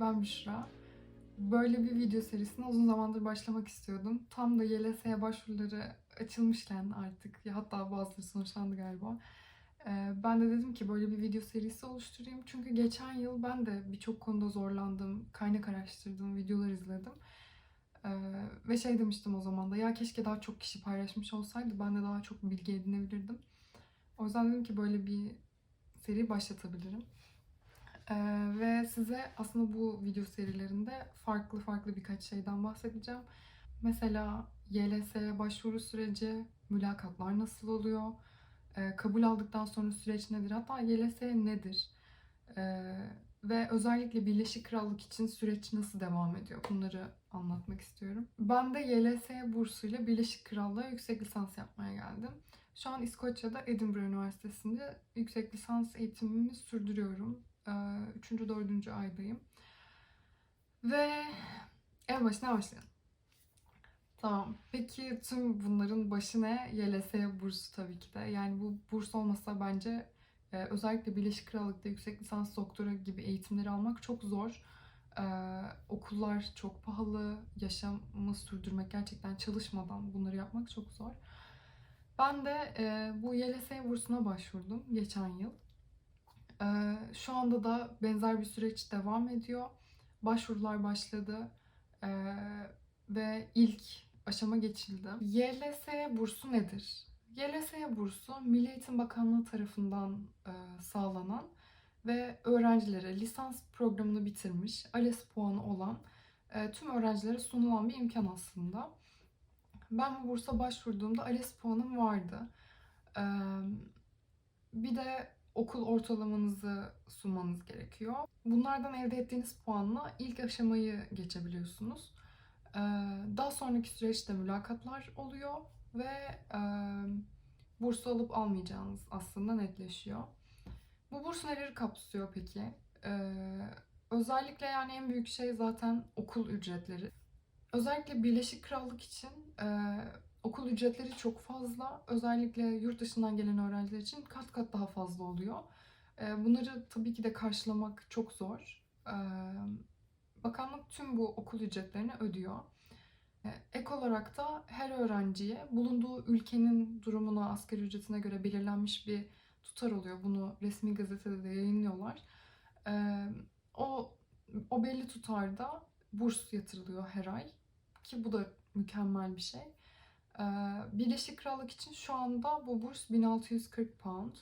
ben Büşra. Böyle bir video serisine uzun zamandır başlamak istiyordum. Tam da YLS'ye başvuruları açılmışken artık, ya hatta bazıları sonuçlandı galiba. Ee, Ben de dedim ki böyle bir video serisi oluşturayım. Çünkü geçen yıl ben de birçok konuda zorlandım, kaynak araştırdım, videolar izledim. Ee, Ve şey demiştim o zaman da, ya keşke daha çok kişi paylaşmış olsaydı ben de daha çok bilgi edinebilirdim. O yüzden dedim ki böyle bir seri başlatabilirim. Ee, ve size aslında bu video serilerinde farklı farklı birkaç şeyden bahsedeceğim. Mesela YLS'ye başvuru süreci, mülakatlar nasıl oluyor, ee, kabul aldıktan sonra süreç nedir, hatta YLS nedir? Ee, ve özellikle Birleşik Krallık için süreç nasıl devam ediyor? Bunları anlatmak istiyorum. Ben de YLS bursuyla Birleşik Krallığa yüksek lisans yapmaya geldim. Şu an İskoçya'da Edinburgh Üniversitesi'nde yüksek lisans eğitimimi sürdürüyorum. Ee, Üçüncü, dördüncü aydayım. Ve en başına başlayalım. Tamam. Peki tüm bunların başı ne? YLS bursu tabii ki de. Yani bu burs olmasa bence e, özellikle Birleşik Krallık'ta yüksek lisans doktora gibi eğitimleri almak çok zor. Ee, okullar çok pahalı. Yaşamı sürdürmek gerçekten çalışmadan bunları yapmak çok zor. Ben de e, bu YLS bursuna başvurdum geçen yıl. Ee, şu anda da benzer bir süreç devam ediyor. Başvurular başladı ee, ve ilk aşama geçildi. YLS bursu nedir? YLS bursu Milli Eğitim Bakanlığı tarafından e, sağlanan ve öğrencilere lisans programını bitirmiş, ALES puanı olan e, tüm öğrencilere sunulan bir imkan aslında. Ben bu bursa başvurduğumda ALES puanım vardı. Ee, bir de okul ortalamanızı sunmanız gerekiyor. Bunlardan elde ettiğiniz puanla ilk aşamayı geçebiliyorsunuz. Ee, Daha sonraki süreçte mülakatlar oluyor ve e, bursu alıp almayacağınız aslında netleşiyor. Bu burs neleri kapsıyor peki? Ee, Özellikle yani en büyük şey zaten okul ücretleri. Özellikle Birleşik Krallık için e, okul ücretleri çok fazla. Özellikle yurt dışından gelen öğrenciler için kat kat daha fazla oluyor. E, bunları tabii ki de karşılamak çok zor. E, bakanlık tüm bu okul ücretlerini ödüyor. E, ek olarak da her öğrenciye bulunduğu ülkenin durumuna, asgari ücretine göre belirlenmiş bir tutar oluyor. Bunu resmi gazetede de yayınlıyorlar. O o belli tutarda burs yatırılıyor her ay ki bu da mükemmel bir şey. Ee, Birleşik Krallık için şu anda bu burs 1640 pound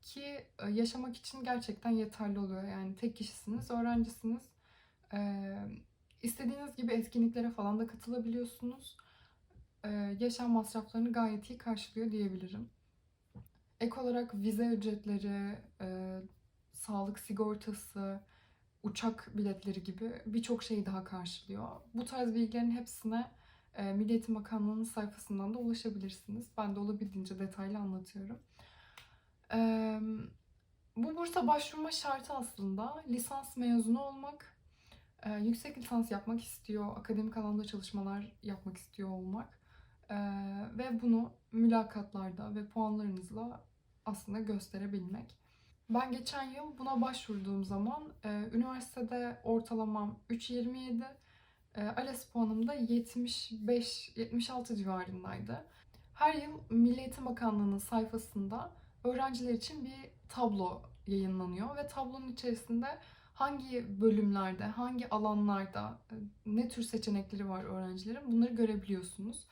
ki e, yaşamak için gerçekten yeterli oluyor. Yani tek kişisiniz, öğrencisiniz. Ee, istediğiniz gibi etkinliklere falan da katılabiliyorsunuz. Ee, yaşam masraflarını gayet iyi karşılıyor diyebilirim. Ek olarak vize ücretleri, e, sağlık sigortası, uçak biletleri gibi birçok şeyi daha karşılıyor. Bu tarz bilgilerin hepsine e, Milli Bakanlığı'nın sayfasından da ulaşabilirsiniz. Ben de olabildiğince detaylı anlatıyorum. E, bu bursa başvurma şartı aslında lisans mezunu olmak, e, yüksek lisans yapmak istiyor, akademik alanda çalışmalar yapmak istiyor olmak e, ve bunu mülakatlarda ve puanlarınızla aslında gösterebilmek. Ben geçen yıl buna başvurduğum zaman üniversitede ortalamam 3.27, e, ALES puanım da 75-76 civarındaydı. Her yıl Milli Eğitim Bakanlığı'nın sayfasında öğrenciler için bir tablo yayınlanıyor ve tablonun içerisinde hangi bölümlerde, hangi alanlarda e, ne tür seçenekleri var öğrencilerin bunları görebiliyorsunuz.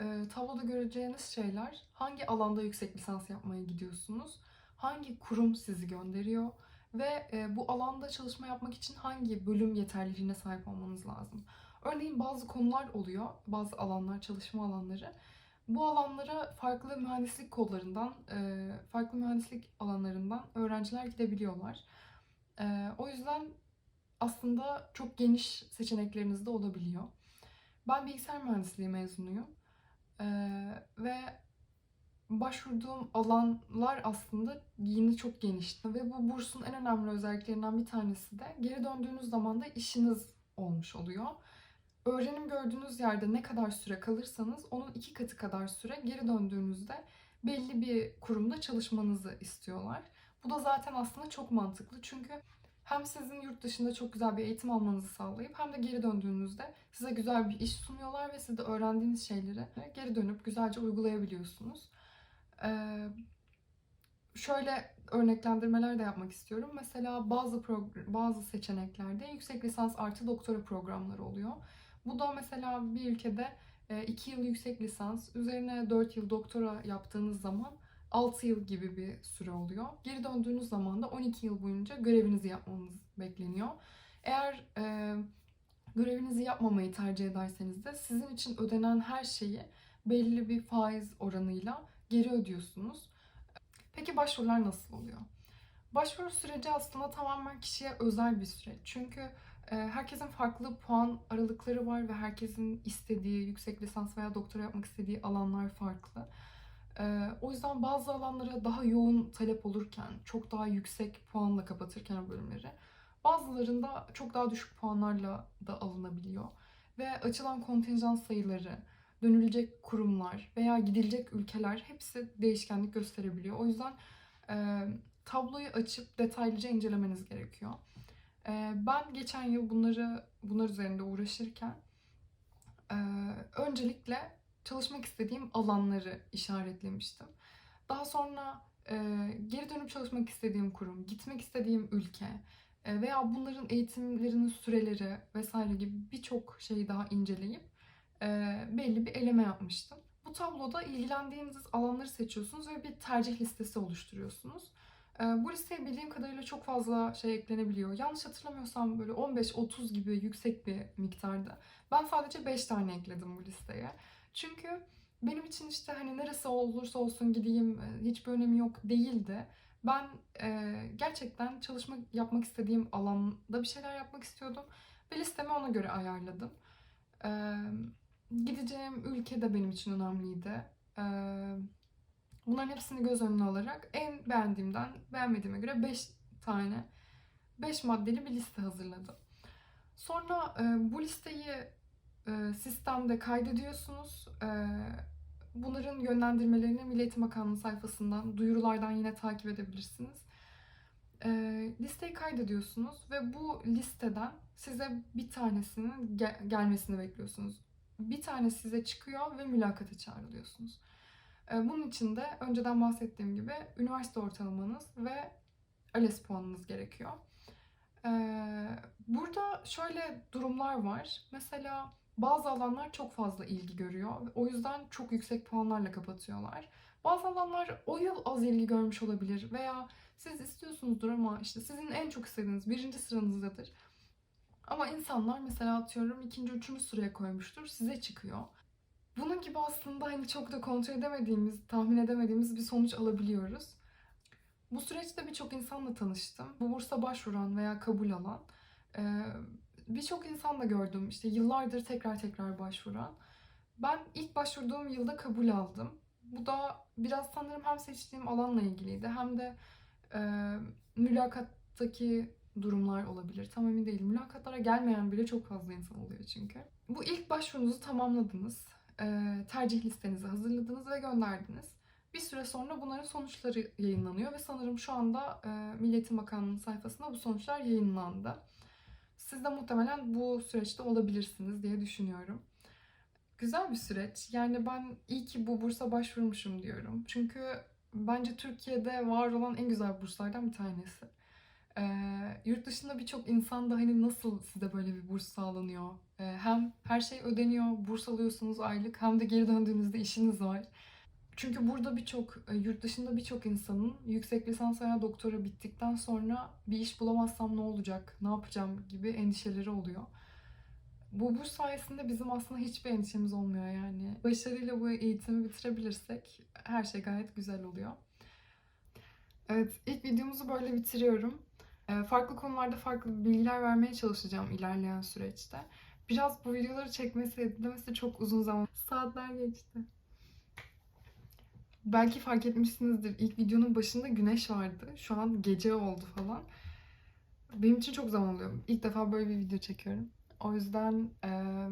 E, tabloda göreceğiniz şeyler hangi alanda yüksek lisans yapmaya gidiyorsunuz, hangi kurum sizi gönderiyor ve e, bu alanda çalışma yapmak için hangi bölüm yeterliliğine sahip olmanız lazım. Örneğin bazı konular oluyor, bazı alanlar, çalışma alanları. Bu alanlara farklı mühendislik kollarından, e, farklı mühendislik alanlarından öğrenciler gidebiliyorlar. E, o yüzden aslında çok geniş seçenekleriniz de olabiliyor. Ben bilgisayar mühendisliği mezunuyum. E, ve başvurduğum alanlar aslında yine çok genişti ve bu bursun en önemli özelliklerinden bir tanesi de geri döndüğünüz zaman da işiniz olmuş oluyor. Öğrenim gördüğünüz yerde ne kadar süre kalırsanız onun iki katı kadar süre geri döndüğünüzde belli bir kurumda çalışmanızı istiyorlar. Bu da zaten aslında çok mantıklı çünkü hem sizin yurt dışında çok güzel bir eğitim almanızı sağlayıp hem de geri döndüğünüzde size güzel bir iş sunuyorlar ve siz de öğrendiğiniz şeyleri geri dönüp güzelce uygulayabiliyorsunuz. Şöyle örneklendirmeler de yapmak istiyorum. Mesela bazı bazı seçeneklerde yüksek lisans artı doktora programları oluyor. Bu da mesela bir ülkede 2 yıl yüksek lisans, üzerine 4 yıl doktora yaptığınız zaman 6 yıl gibi bir süre oluyor. Geri döndüğünüz zaman da 12 yıl boyunca görevinizi yapmanız bekleniyor. Eğer e, görevinizi yapmamayı tercih ederseniz de sizin için ödenen her şeyi belli bir faiz oranıyla geri ödüyorsunuz. Peki başvurular nasıl oluyor? Başvuru süreci aslında tamamen kişiye özel bir süreç. Çünkü e, herkesin farklı puan aralıkları var ve herkesin istediği yüksek lisans veya doktora yapmak istediği alanlar farklı. E, o yüzden bazı alanlara daha yoğun talep olurken, çok daha yüksek puanla kapatırken bölümleri, bazılarında çok daha düşük puanlarla da alınabiliyor. Ve açılan kontenjan sayıları, dönülecek kurumlar veya gidilecek ülkeler hepsi değişkenlik gösterebiliyor. O yüzden e, tabloyu açıp detaylıca incelemeniz gerekiyor. E, ben geçen yıl bunları bunlar üzerinde uğraşırken e, öncelikle çalışmak istediğim alanları işaretlemiştim. Daha sonra e, geri dönüp çalışmak istediğim kurum, gitmek istediğim ülke e, veya bunların eğitimlerinin süreleri vesaire gibi birçok şeyi daha inceleyip belli bir eleme yapmıştım. Bu tabloda ilgilendiğiniz alanları seçiyorsunuz ve bir tercih listesi oluşturuyorsunuz. E, bu listeye bildiğim kadarıyla çok fazla şey eklenebiliyor. Yanlış hatırlamıyorsam böyle 15-30 gibi yüksek bir miktarda. Ben sadece 5 tane ekledim bu listeye. Çünkü benim için işte hani neresi olursa olsun gideyim hiçbir önemi yok değildi. Ben e, gerçekten çalışmak yapmak istediğim alanda bir şeyler yapmak istiyordum ve listemi ona göre ayarladım. E, gideceğim ülke de benim için önemliydi. E, bunların hepsini göz önüne alarak en beğendiğimden beğenmediğime göre 5 tane 5 maddeli bir liste hazırladım. Sonra e, bu listeyi e, sistemde kaydediyorsunuz. E, bunların yönlendirmelerini Milli Eğitim Bakanlığı sayfasından, duyurulardan yine takip edebilirsiniz. E, listeyi kaydediyorsunuz ve bu listeden size bir tanesinin gel- gelmesini bekliyorsunuz. Bir tane size çıkıyor ve mülakata çağrılıyorsunuz. E, bunun için de önceden bahsettiğim gibi üniversite ortalamanız ve ALES puanınız gerekiyor. E, burada şöyle durumlar var. Mesela bazı alanlar çok fazla ilgi görüyor. O yüzden çok yüksek puanlarla kapatıyorlar. Bazı alanlar o yıl az ilgi görmüş olabilir veya siz istiyorsunuzdur ama işte sizin en çok istediğiniz birinci sıranızdadır. Ama insanlar mesela atıyorum ikinci, üçüncü sıraya koymuştur, size çıkıyor. Bunun gibi aslında hani çok da kontrol edemediğimiz, tahmin edemediğimiz bir sonuç alabiliyoruz. Bu süreçte birçok insanla tanıştım. Bu bursa başvuran veya kabul alan. Birçok insan da gördüm. İşte yıllardır tekrar tekrar başvuran. Ben ilk başvurduğum yılda kabul aldım. Bu da biraz sanırım hem seçtiğim alanla ilgiliydi hem de mülakattaki durumlar olabilir. Tam emin değilim. Mülakatlara gelmeyen bile çok fazla insan oluyor çünkü. Bu ilk başvurunuzu tamamladınız. E, tercih listenizi hazırladınız ve gönderdiniz. Bir süre sonra bunların sonuçları yayınlanıyor ve sanırım şu anda e, Milli Eğitim Bakanlığı sayfasında bu sonuçlar yayınlandı. Siz de muhtemelen bu süreçte olabilirsiniz diye düşünüyorum. Güzel bir süreç. Yani ben iyi ki bu bursa başvurmuşum diyorum. Çünkü bence Türkiye'de var olan en güzel burslardan bir tanesi. Ee, yurt dışında birçok insan da hani nasıl size böyle bir burs sağlanıyor? Ee, hem her şey ödeniyor, burs alıyorsunuz aylık hem de geri döndüğünüzde işiniz var. Çünkü burada birçok, yurt dışında birçok insanın yüksek lisans veya doktora bittikten sonra bir iş bulamazsam ne olacak, ne yapacağım gibi endişeleri oluyor. Bu burs sayesinde bizim aslında hiçbir endişemiz olmuyor yani. Başarıyla bu eğitimi bitirebilirsek her şey gayet güzel oluyor. Evet, ilk videomuzu böyle bitiriyorum. Ee, Farklı konularda farklı bilgiler vermeye çalışacağım ilerleyen süreçte. Biraz bu videoları çekmesi, editlemesi çok uzun zaman. Saatler geçti. Belki fark etmişsinizdir. İlk videonun başında güneş vardı. Şu an gece oldu falan. Benim için çok zaman oluyor. İlk defa böyle bir video çekiyorum. O yüzden eee,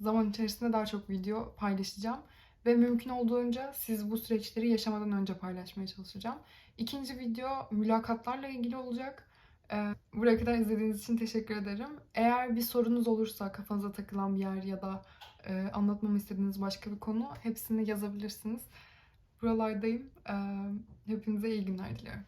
zaman içerisinde daha çok video paylaşacağım. Ve mümkün olduğunca siz bu süreçleri yaşamadan önce paylaşmaya çalışacağım. İkinci video mülakatlarla ilgili olacak. Ee, buraya kadar izlediğiniz için teşekkür ederim. Eğer bir sorunuz olursa, kafanıza takılan bir yer ya da e, anlatmamı istediğiniz başka bir konu hepsini yazabilirsiniz. Buralardayım. Ee, hepinize iyi günler diliyorum.